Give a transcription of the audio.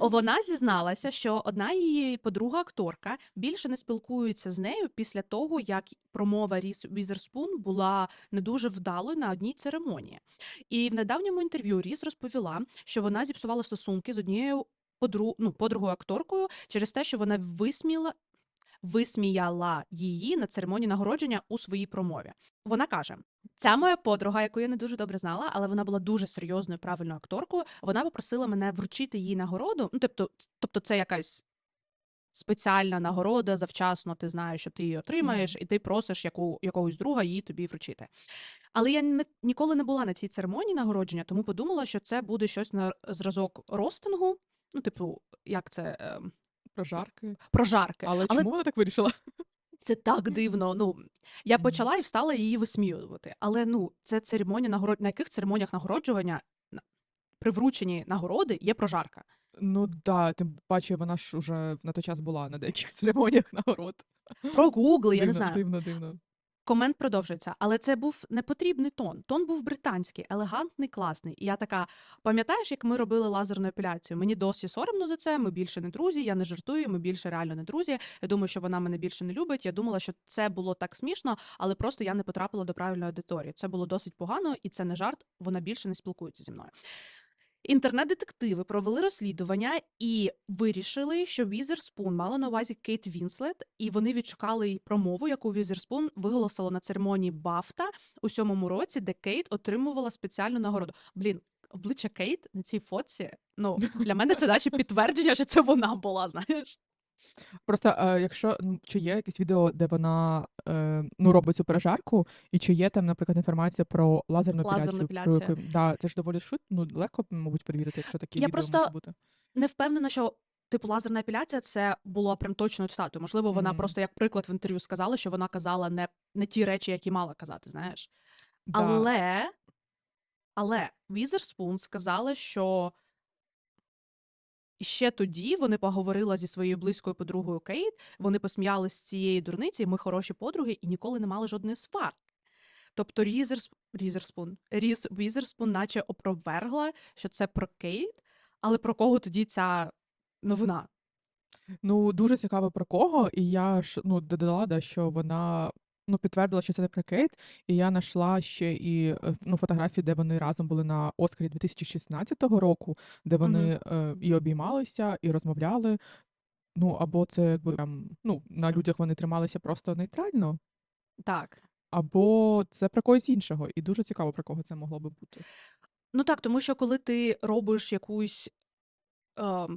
Вона зізналася, що одна її подруга-акторка більше не спілкується з нею після того, як промова Ріс Візерспун була не дуже вдалою на одній церемонії. І в недавньому інтерв'ю Ріс розповіла, що вона зіпсувала стосунки з однією подру... ну, подругою акторкою через те, що вона висміла. Висміяла її на церемонії нагородження у своїй промові. Вона каже: Ця моя подруга, яку я не дуже добре знала, але вона була дуже серйозною, правильною акторкою. Вона попросила мене вручити їй нагороду. Ну, тобто, тобто, це якась спеціальна нагорода. Завчасно ти знаєш, що ти її отримаєш, і ти просиш яку, якогось друга її тобі вручити. Але я не, ніколи не була на цій церемонії нагородження, тому подумала, що це буде щось на зразок ростингу. Ну, типу, як це ем, Прожарки. прожарки. Але, Але чому вона так вирішила? Це так дивно. Ну я почала і встала її висміювати. Але ну це церемонія нагород. На яких церемоніях нагороджування на- при врученні нагороди є прожарка? Ну да, тим паче вона ж уже на той час була на деяких церемоніях нагород. Прогугли, я не Дивно, знаю. дивно, дивно. Комент продовжується, але це був непотрібний тон. Тон був британський, елегантний, класний. І я така: пам'ятаєш, як ми робили лазерну епіляцію? Мені досі соромно за це. Ми більше не друзі. Я не жартую. Ми більше реально не друзі. Я думаю, що вона мене більше не любить. Я думала, що це було так смішно, але просто я не потрапила до правильної аудиторії. Це було досить погано, і це не жарт. Вона більше не спілкується зі мною. Інтернет-детективи провели розслідування і вирішили, що Візерспун мала на увазі Кейт Вінслет, і вони відшукали промову, яку Візерспун виголосила на церемонії Бафта у сьомому році, де Кейт отримувала спеціальну нагороду. Блін, обличчя Кейт на цій фотці. Ну для мене це наче підтвердження, що це вона була. Знаєш, Просто е, якщо ну, чи є якесь відео, де вона е, ну, робить цю пережарку, і чи є там, наприклад, інформація про лазерну Лазерну епіляцію, про да, це ж доволі швидко, ну легко, мабуть, перевірити, якщо такі Я відео просто можуть бути. не впевнена, що. Типу, лазерна епіляція це було прям точною цитатою. Можливо, вона Мгм. просто як приклад в інтерв'ю сказала, що вона казала не, не ті речі, які мала казати, знаєш. Да. Але, але Візерспун сказала, що ще тоді вони поговорили зі своєю близькою подругою Кейт, вони посміялися з цієї дурниці, ми хороші подруги і ніколи не мали жодної сварки. Тобто Різерсп... Різерспун, Різ Візерспун наче опровергла, що це про Кейт, але про кого тоді ця новина? Ну, дуже цікаво про кого, і я ж ну, додала, да, що вона ну, підтвердила, що це не про Кейт, і я знайшла ще і е, ну, фотографії, де вони разом були на Оскарі 2016 року, де вони е, і обіймалися, і розмовляли. Ну, або це якби там, ну, на людях вони трималися просто нейтрально, Так. або це про когось іншого. І дуже цікаво, про кого це могло би бути. Ну так, тому що коли ти робиш якусь ем,